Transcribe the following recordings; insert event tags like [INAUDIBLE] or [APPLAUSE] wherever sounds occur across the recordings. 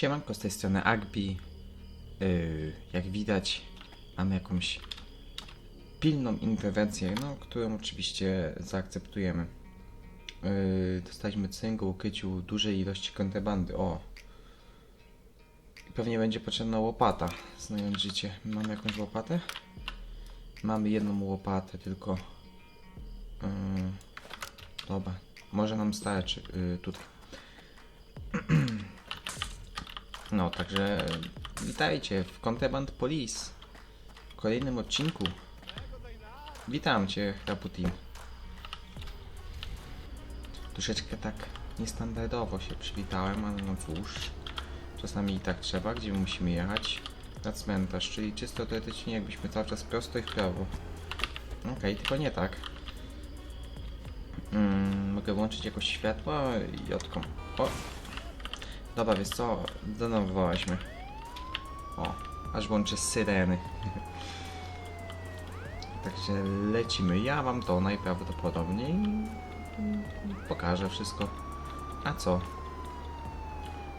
Siemanko z tej strony Agbi. Yy, jak widać, mamy jakąś pilną interwencję, no, którą oczywiście zaakceptujemy. Yy, dostaliśmy cynk ukryciu dużej ilości kontrabandy. O! Pewnie będzie potrzebna łopata, znając życie. Mamy jakąś łopatę? Mamy jedną łopatę, tylko... Yy, dobra, może nam starczy yy, tutaj. [CLEARS THROAT] No, także witajcie w Contraband Police w kolejnym odcinku. Witam Cię, Raputin. Troszeczkę tak niestandardowo się przywitałem, ale no cóż, czasami i tak trzeba, gdzie musimy jechać? Na cmentarz, czyli czysto teoretycznie jakbyśmy cały czas prosto i w prawo. Okej, tylko nie tak. Mm, mogę włączyć jakoś światło i odkom... O, Dobra, wiesz co? Denerwowaliśmy. O, aż włączę syreny. [LAUGHS] Także lecimy. Ja wam to najprawdopodobniej pokażę wszystko. A co?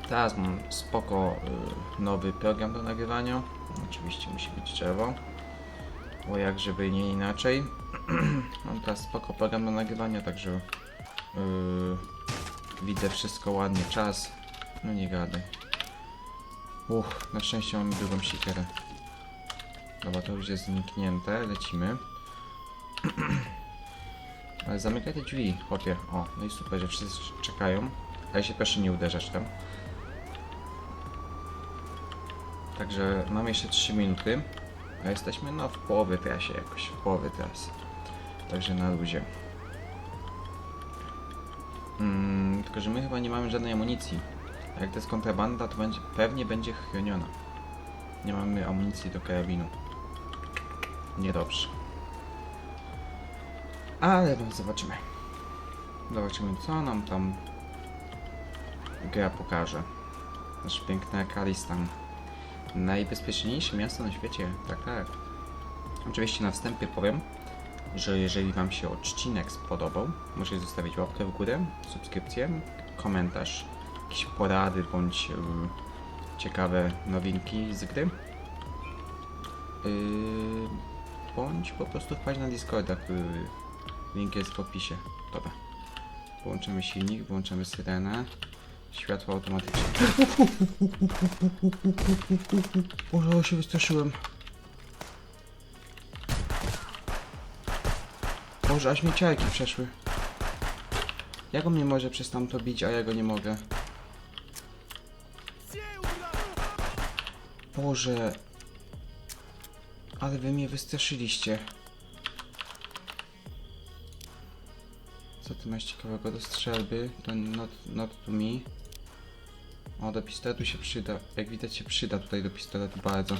Teraz mam spoko y, nowy program do nagrywania. Oczywiście musi być drzewo. Bo jak żeby nie inaczej. [CLEARS THROAT] mam teraz spoko program do nagrywania, także y, widzę wszystko ładnie. Czas no nie gadaj. Uch, na szczęście mamy drugą siekierę. Dobra, to już jest zniknięte, lecimy. [CLEARS THROAT] Ale zamykaj te drzwi, chłopie. O, no i super, że wszyscy czekają. Ale się proszę nie uderzać tam. Także mamy jeszcze 3 minuty. A jesteśmy no w połowie trasie jakoś, w połowie trasy. Także na luzie. Mm, tylko, że my chyba nie mamy żadnej amunicji. Jak to jest kontrabanda, to będzie, pewnie będzie chroniona. Nie mamy amunicji do karabinu. Niedobrze. Ale no, zobaczymy. Zobaczymy, co nam tam gra pokaże. Nasz piękny Akalistan. Najbezpieczniejsze miasto na świecie. Tak, tak. Oczywiście na wstępie powiem, że jeżeli Wam się odcinek spodobał, możecie zostawić łapkę w górę, subskrypcję, komentarz jakieś porady bądź ciekawe nowinki z gry. Y, bądź po prostu wpaść na Discorda, który link jest w opisie. Dobra. Połączymy silnik, włączamy syrenę. Światło automatyczne. [LAUGHS] Boże, ale się wystraszyłem. Boże, aż mi ciarki przeszły. Jak on mnie może przez tamto bić, a ja go nie mogę? Boże. Ale wy mnie wystraszyliście. Co ty masz ciekawego do strzelby? To not, not to me. O, do pistoletu się przyda. Jak widać się przyda tutaj do pistoletu bardzo.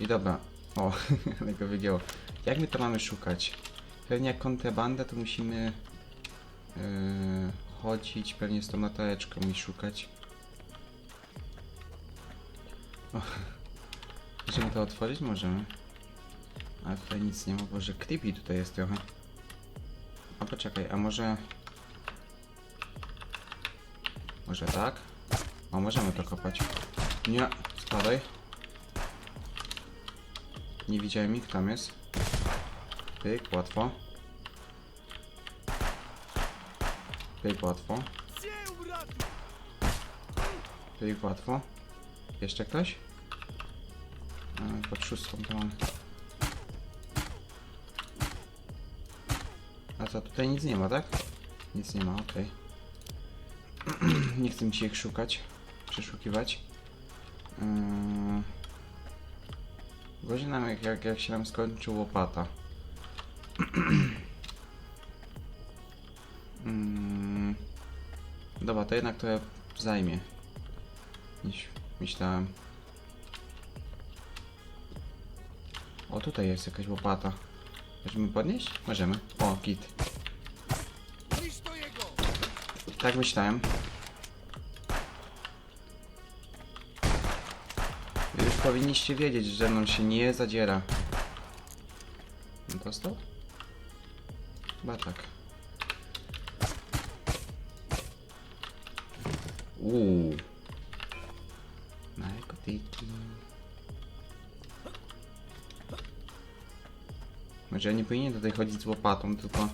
I dobra. O, [LAUGHS] ale go wygięło. Jak my to mamy szukać? Pewnie jak kontrabanda to musimy yy, chodzić pewnie z tą latareczką i szukać. Możemy to otworzyć? Możemy. Ale tutaj nic nie ma, Boże, creepy tutaj jest trochę. A poczekaj, a może... Może tak? O, możemy to kopać. Nie, spadaj. Nie widziałem ich, tam jest. Pyk, łatwo. Pyk, łatwo. Pyk, łatwo. Jeszcze ktoś? Pod szóstką to mam. A co, tutaj nic nie ma, tak? Nic nie ma, okej. [CLEARS THROAT] nie chcę mi się ich szukać. Przeszukiwać. Yy... Gorzej nam jak, jak, jak się nam skończy łopata. [CLEARS THROAT] mm. Dobra, to jednak to zajmie. Niż myślałem. O, tutaj jest jakaś łopata. Możemy podnieść? Możemy. O, git. Tak myślałem. Już powinniście wiedzieć, że mną się nie zadziera. Dostał? Chyba tak. Uuu. Narkotyki. Może ja nie powinien tutaj chodzić z łopatą, tylko...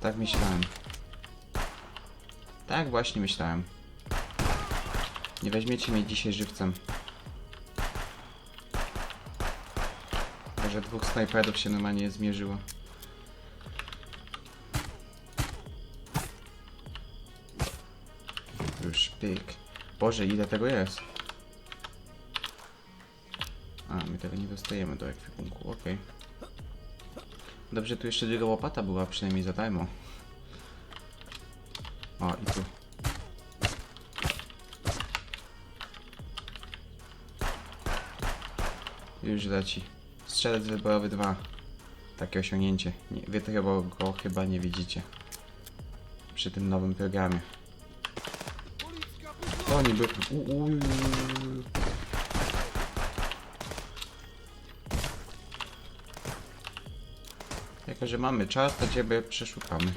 Tak myślałem. Tak właśnie myślałem. Nie weźmiecie mnie dzisiaj żywcem. Może dwóch snajperów się normalnie zmierzyło. Boże, ile tego jest? A, my tego nie dostajemy do ekwipunku, okej. Dobrze, tu jeszcze druga łopata była, przynajmniej za darmo. O, i tu. Już leci. Strzelec wyborowy 2. Takie osiągnięcie. Nie, wy tego go chyba nie widzicie. Przy tym nowym programie. O, niby... u- u- u- Jako, że mamy czas, to ciebie przeszukamy.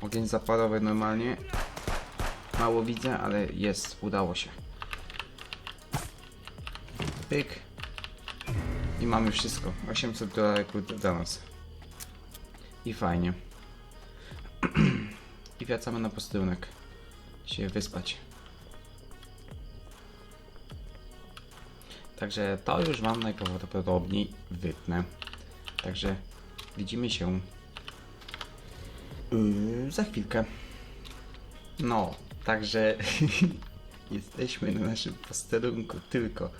Ogień zapalowy normalnie. Mało widzę, ale jest, udało się. Pyk. I mamy wszystko. 800 dolarów dla nas. I fajnie. [CLEARS THROAT] I wracamy na posterunek. Się wyspać. Także to już wam najprawdopodobniej wytnę. Także widzimy się yy, za chwilkę. No, także [LAUGHS] jesteśmy na naszym posterunku tylko.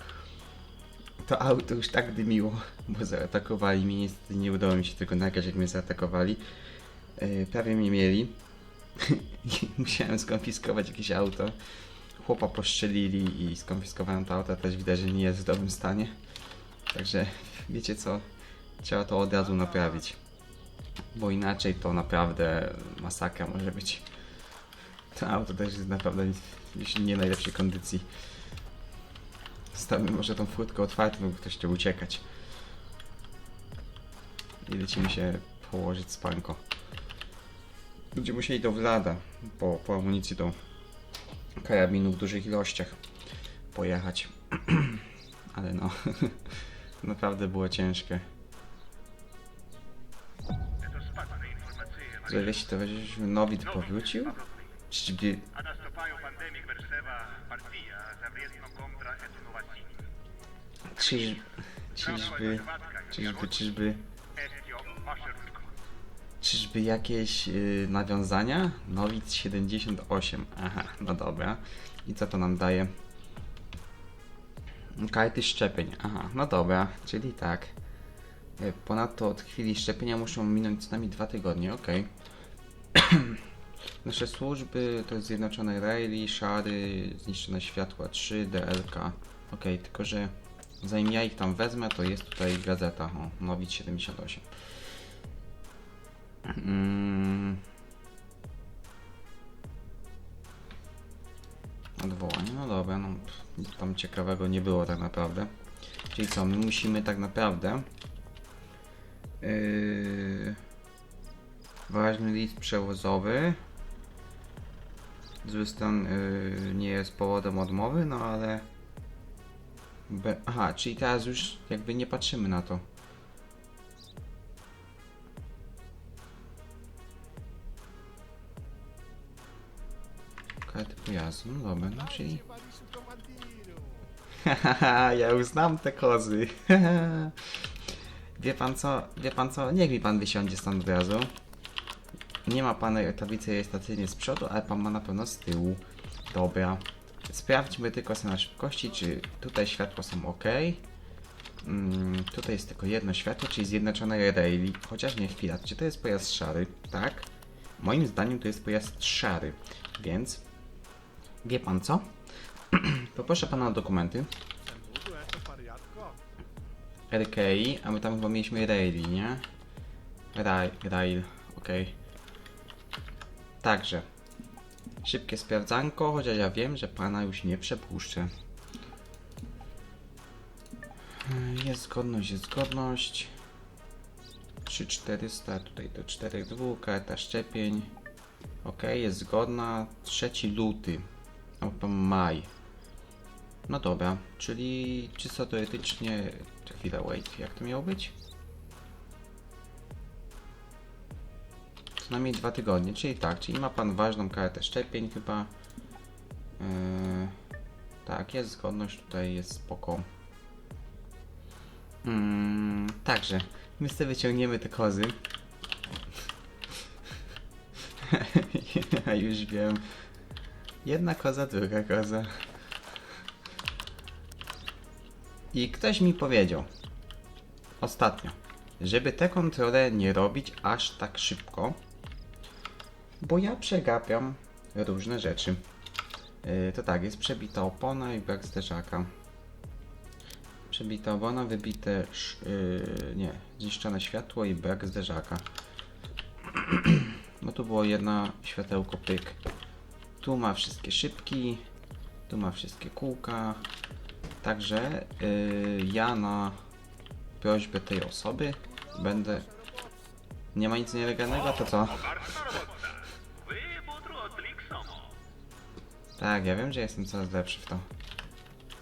To auto już tak dymiło, bo zaatakowali mnie. Niestety nie udało mi się tego nagrać, jak mnie zaatakowali. Yy, prawie mnie mieli. [LAUGHS] Musiałem skonfiskować jakieś auto. Chłopa poszczelili i skonfiskowałem to auto. Też widać, że nie jest w dobrym stanie. Także wiecie co? Trzeba to od razu naprawić. Bo inaczej to naprawdę masakra może być. To auto też jest naprawdę jeśli nie najlepszej kondycji. Zostawmy może tą furtkę otwartą, bo ktoś chciał uciekać. I lecimy się położyć spanko. Będziemy musieli do Wlada po, po amunicji do karabinu w dużych ilościach pojechać. [CLEARS THROAT] Ale no, [LAUGHS] naprawdę było ciężkie. Zaleś to będziesz Nowit powrócił? Czy Czyż... Czyżby... Czyżby, czyżby... Czyżby jakieś yy, nawiązania? Nowic 78. Aha, no dobra. I co to nam daje? Karty szczepień. Aha, no dobra, czyli tak. Y, ponadto od chwili szczepienia muszą minąć co najmniej dwa tygodnie, ok. Nasze służby to jest Zjednoczone Rally, Szary, Zniszczone Światła 3, DLK. Ok, tylko że zanim ja ich tam wezmę, to jest tutaj gazeta, o, Nowic 78. Mm. Odwołanie, no dobra, no nic tam ciekawego nie było tak naprawdę. Czyli co, my musimy tak naprawdę yy, ważny list przewozowy. Zły stan yy, nie jest powodem odmowy, no ale Be Aha, czyli teraz już jakby nie patrzymy na to. Karty pojazdu, no dobra, no czyli... Hahaha, ja już znam te kozy. [LAUGHS] wie pan co, wie pan co, niech mi pan wysiądzie stąd od razu. Nie ma pan tablicy rejestracyjnej z przodu, ale pan ma na pewno z tyłu. Dobra. Sprawdźmy tylko sobie na szybkości, czy tutaj światła są ok. Mm, tutaj jest tylko jedno światło, czyli zjednoczone rally. Chociaż nie chwila, czy to jest pojazd szary? Tak. Moim zdaniem to jest pojazd szary, więc wie pan co? [CLEARS THROAT] Poproszę pana o dokumenty. RKI, a my tam chyba mieliśmy Raili, nie? Rail, okej. Także. Szybkie sprawdzanko, chociaż ja wiem, że pana już nie przepuszczę. Jest zgodność, jest zgodność. 3400, tutaj do 4.2, karta szczepień. Ok, jest zgodna. 3 luty. Albo maj. No dobra, czyli czysto teoretycznie... Chwila, wait, jak to miało być? Co najmniej dwa tygodnie, czyli tak, czyli ma pan ważną kartę szczepień chyba. Yy, tak, jest zgodność, tutaj jest spoko. Mm, także, my sobie wyciągniemy te kozy. [LAUGHS] ja już wiem. Jedna koza, druga koza. I ktoś mi powiedział ostatnio, żeby te kontrole nie robić aż tak szybko, bo ja przegapiam różne rzeczy. Yy, to tak, jest przebita opona i brak zderzaka. Przebita opona, wybite, yy, nie, zniszczone światło i brak zderzaka. [CLEARS THROAT] No tu było jedno światełko pyk. Tu ma wszystkie szybki, tu ma wszystkie kółka. Także yy, ja na prośbę tej osoby będę... Nie ma nic nielegalnego, to co? Tak, ja wiem, że jestem coraz lepszy w to.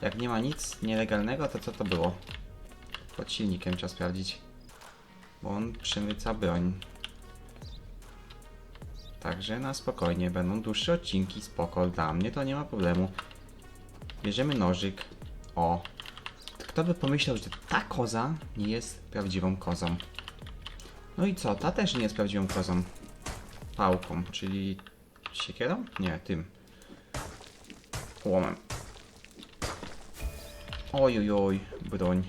Jak nie ma nic nielegalnego, to co to było? Pod silnikiem trzeba sprawdzić. Bo on przemyca broń. Także na spokojnie, będą dłuższe odcinki, spoko, dla mnie to nie ma problemu. Bierzemy nożyk. O. Kto by pomyślał, że ta koza nie jest prawdziwą kozą. No i co, ta też nie jest prawdziwą kozą. Pałką, czyli siekierą? Nie, tym. Łomem. Oj, oj, oj, broń.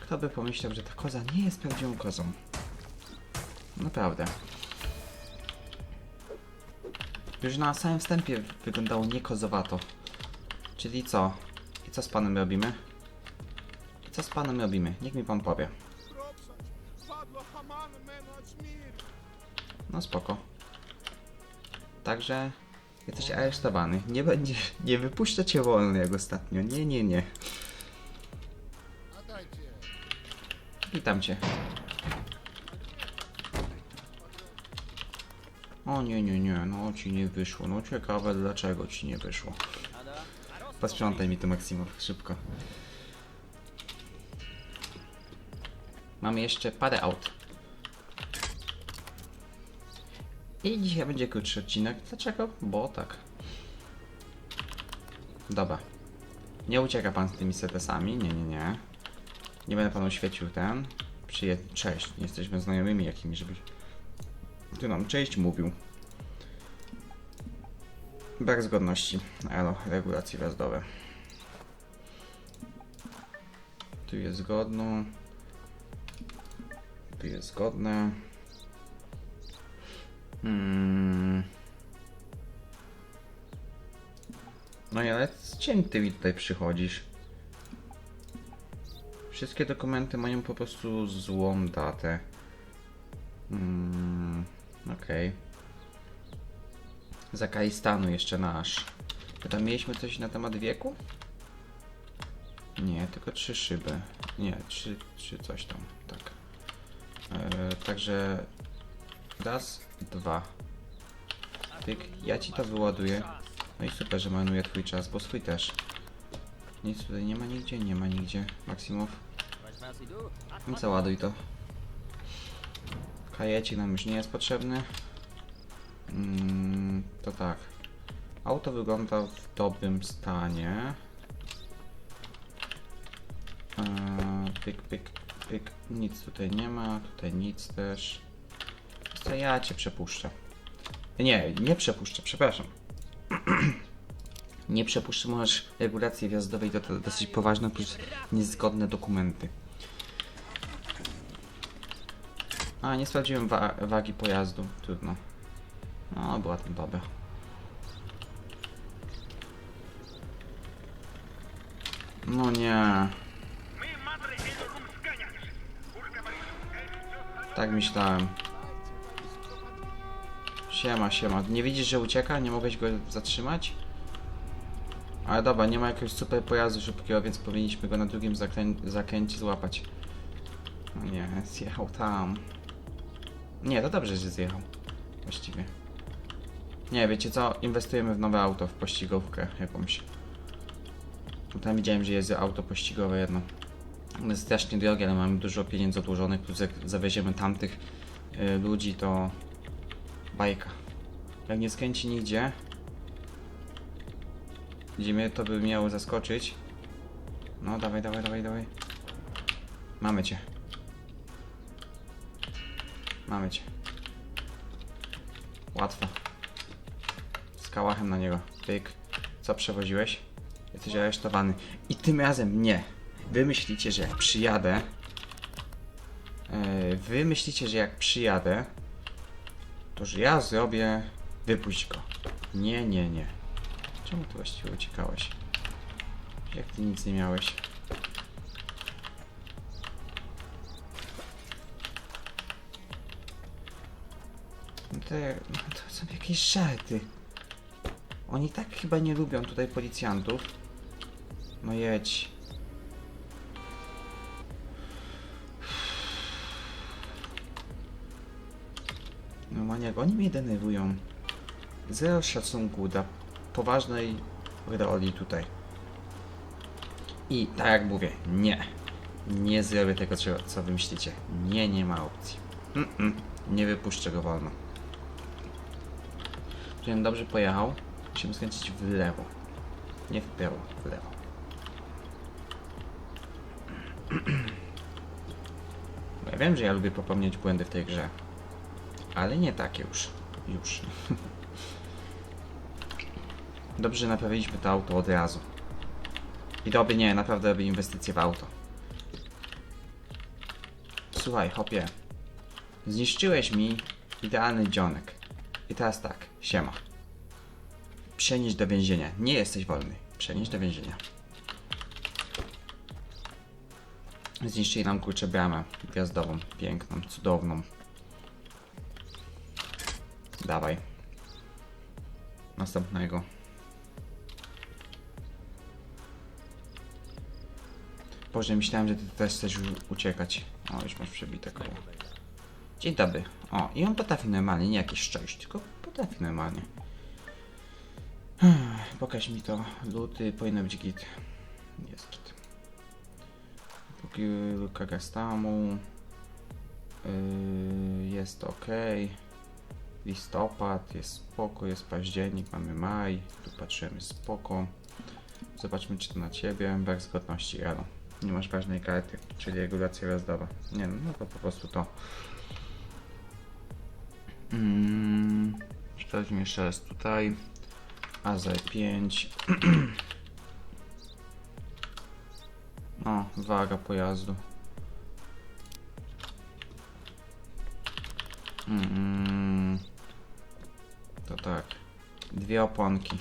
Kto by pomyślał, że ta koza nie jest prawdziwą kozą? Naprawdę. Już na samym wstępie wyglądało niekozowato. Czyli co? I co z panem robimy? I co z panem robimy? Niech mi pan powie. No spoko. Także jesteś aresztowany. Nie będzie, nie wypuszczę cię wolny jak ostatnio. Nie, nie, nie. Witam cię. O nie, nie, nie, no ci nie wyszło. No ciekawe dlaczego ci nie wyszło. Posprzątaj mi to Maksimow, szybko. Mamy jeszcze parę aut. I dzisiaj będzie krótszy odcinek. Dlaczego? Bo tak. Dobra. Nie ucieka pan z tymi setesami. Nie, nie, nie. Nie będę panu świecił ten. Przyje... Cześć. Nie jesteśmy znajomymi jakimiś, żebyś... Ty nam cześć mówił. Brak zgodności. Elo, regulacje wjazdowe. Tu jest zgodno. Tu jest zgodne. Hmm. No i ale z czym ty mi tutaj przychodzisz? Wszystkie dokumenty mają po prostu złą datę. Mm, Okej. Z Afganistanu jeszcze nasz. To tam mieliśmy coś na temat wieku? Nie, tylko trzy szyby. Nie, trzy, trzy coś tam, tak. E, także raz, dwa. Tyk, ja ci to wyładuję. No i super, że marnuję twój czas, bo swój też. Nic tutaj nie ma nigdzie, nie ma nigdzie. Maksimow. Załaduj to. Kajecik nam już nie jest potrzebny. Mm, to tak. Auto wygląda w dobrym stanie. Eee, pyk, pyk, pyk. Nic tutaj nie ma, tutaj nic też. To ja cię przepuszczę. Nie, nie przepuszczę, przepraszam. [CLEARS THROAT] nie przepuszczę, masz regulacji wjazdowej, to dosyć poważne, plus niezgodne dokumenty. A, nie sprawdziłem wa wagi pojazdu. Trudno. No, była tam dobra. No nie. Tak myślałem. Siema, siema. Nie widzisz, że ucieka? Nie mogłeś go zatrzymać? Ale dobra, nie ma jakiegoś super pojazdu szybkiego, więc powinniśmy go na drugim zakręcie złapać. No nie, zjechał tam. Nie, to dobrze, że zjechał. Właściwie. Nie, wiecie co? Inwestujemy w nowe auto, w pościgówkę jakąś. Bo Tam widziałem, że jest auto pościgowe jedno. Ono jest strasznie drogie, ale mamy dużo pieniędzy odłożonych, plus jak zawieziemy tamtych y, ludzi, to bajka. Jak nie skręci nigdzie, gdzie mnie to by miało zaskoczyć. No, dawaj, dawaj, dawaj, dawaj. Mamy cię. Mamy cię. Łatwo. Z kałachem na niego. Pyk. Co przewoziłeś? Jesteś aresztowany. I tym razem nie. Wy myślicie, że jak przyjadę... Yy, wy myślicie, że jak przyjadę... To, że ja zrobię... Wypuść go. Nie, nie, nie. Czemu ty właściwie uciekałeś? Jak ty nic nie miałeś? To, to są jakieś żarty. Oni tak chyba nie lubią tutaj policjantów. No jedź. No maniak, oni mnie denerwują. Zero szacunku dla poważnej roli tutaj. I tak jak mówię, nie. Nie zrobię tego, co, co wy myślicie. Nie, nie ma opcji. Mm -mm, nie wypuszczę go wolno. Żebym dobrze pojechał, musimy skręcić w lewo. Nie w prawo, w lewo. [CLEARS THROAT] Ja wiem, że ja lubię popełniać błędy w tej grze. Ale nie takie już. Już. [LAUGHS] Dobrze, że naprawiliśmy to auto od razu. I to by nie, naprawdę robię inwestycje w auto. Słuchaj, hopie. Zniszczyłeś mi idealny dzionek. I teraz tak, siema. Przenieś do więzienia. Nie jesteś wolny. Przenieś do więzienia. Zniszczyli nam kurczę bramę gwiazdową, piękną, cudowną. Dawaj. Następnego. Boże, myślałem, że ty też chcesz uciekać. O, już masz przebite koło. Dzień dobry. O, i on potrafi normalnie, nie jakieś szczęść, tylko potrafi normalnie. Pokaż mi to. Luty, powinno być git. Jest git. Póki Kagastamu. Yy, jest ok. Listopad, jest spoko, jest październik, mamy maj. Tu patrzymy spoko. Zobaczmy, czy to na ciebie. Brak zgodności rano. Nie masz ważnej karty, czyli regulacja rozdawa. Nie no, no to po prostu to. Mm, sprawdźmy jeszcze raz tutaj. Azaj [CLEARS THROAT] 5. O, waga pojazdu. Mm, to tak. Dwie oponki.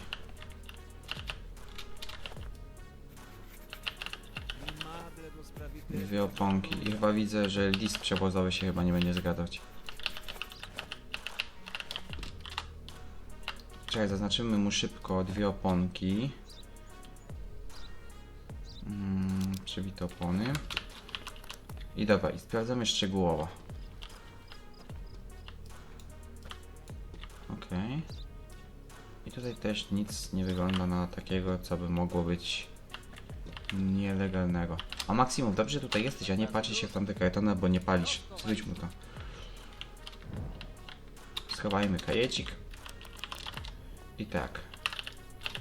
Dwie oponki. I chyba widzę, że list przewozowy się chyba nie będzie zgadzać. Czekaj, zaznaczymy mu szybko dwie oponki. Mm, przybite opony. I dobra, i sprawdzamy szczegółowo. Okej. I tutaj też nic nie wygląda na takiego, co by mogło być nielegalnego. A Maksimów, dobrze tutaj jesteś, a nie patrzysz się w tamte kartony, bo nie palisz. Zwróć mu to. Schowajmy kajecik. I tak.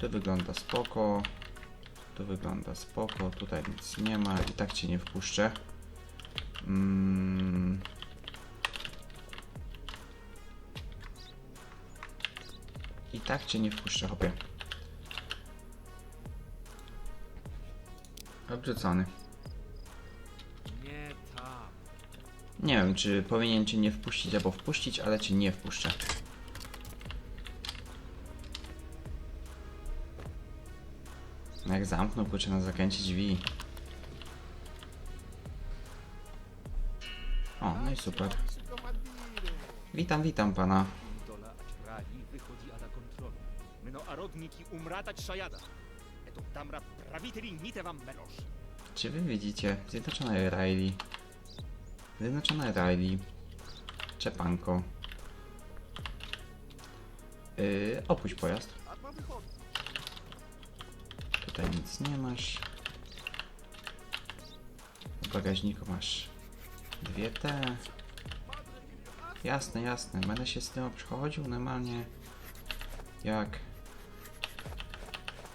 To wygląda spoko. To wygląda spoko. Tutaj nic nie ma. I tak cię nie wpuszczę. Mm. I tak cię nie wpuszczę, hopie. Odrzucony. Nie tam. Nie wiem, czy powinien cię nie wpuścić albo wpuścić, ale cię nie wpuszczę. Jak zamknął, kurczę, na zakręcie drzwi. O, no i super. Witam, witam pana. Czy wy widzicie? Zjednoczone Riley. Zjednoczone Riley. Czepanko. Yy, opuść pojazd. Tutaj nic nie masz. W bagażniku masz dwie te. Jasne, jasne. Będę się z tym przechodził normalnie jak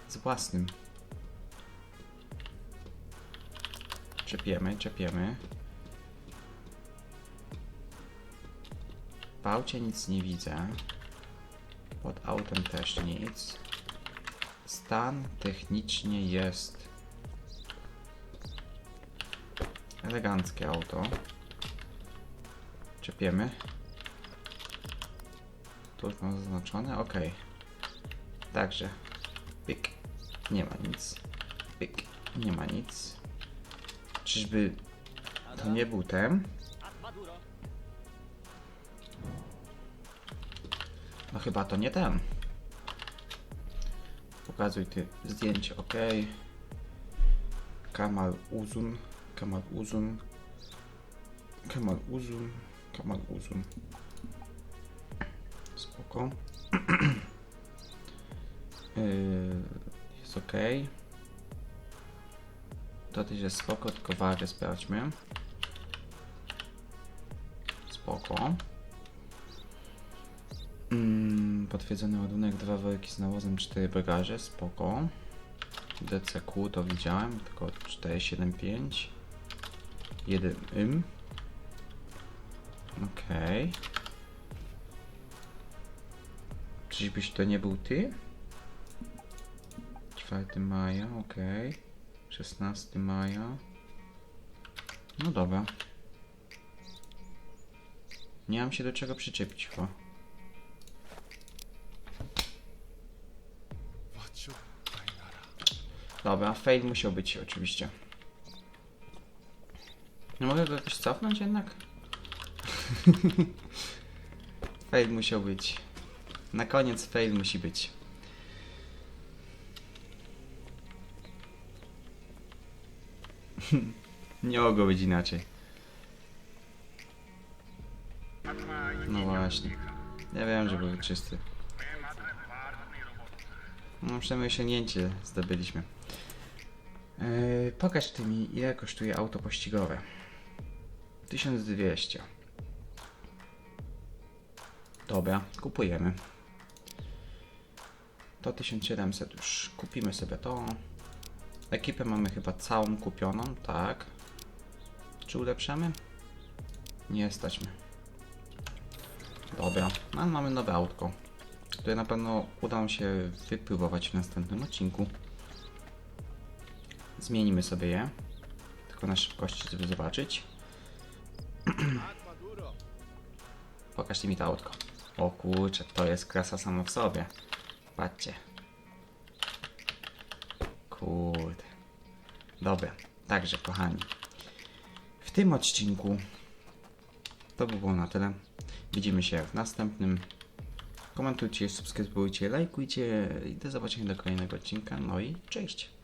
z własnym. Czepiemy, czepiemy. W aucie nic nie widzę. Pod autem też nic. Stan technicznie jest eleganckie auto. Czepiemy. Tu już mam zaznaczone, ok. Także, pyk, nie ma nic. Pyk, nie ma nic. Czyżby to nie był ten? No chyba to nie ten. Pokazuj ty zdjęcie, ok. Kamal Uzun, Kamal Uzun, Kamal Uzun, Kamal Uzun. Spoko. Yy, [CLEARS THROAT] jest ok. To też jest spoko, tylko wagę sprawdźmy. Spoko. Potwierdzony ładunek, dwa worki z nawozem, cztery bagaże, spoko. DCQ to widziałem, tylko 475. 1 ym. Okej. Czyżbyś to nie był ty? 4 maja, okej. 16 maja. No dobra. Nie mam się do czego przyczepić chyba. Dobra, fail musiał być oczywiście. Nie mogę go jakoś cofnąć jednak? [LAUGHS] fail musiał być. Na koniec fail musi być. [LAUGHS] Nie mogło być inaczej. No właśnie. Ja wiem, że był czysty. No przynajmniej osiągnięcie zdobyliśmy. Yy, pokaż ty mi, ile kosztuje auto pościgowe. 1200. Dobra, kupujemy. To 1700 już. Kupimy sobie to. Ekipę mamy chyba całą kupioną, tak. Czy ulepszamy? Nie mnie. Dobra, no mamy nowe autko które na pewno uda się wypróbować w następnym odcinku. Zmienimy sobie je, tylko na szybkości, żeby zobaczyć. [CLEARS THROAT] Pokażcie mi to autko. O kurczę, to jest klasa sama w sobie. Patrzcie. Kurde. Dobra, także kochani. W tym odcinku to by było na tyle. Widzimy się w następnym. Komentujcie, subskrybujcie, lajkujcie i do zobaczenia do kolejnego odcinka. No i cześć!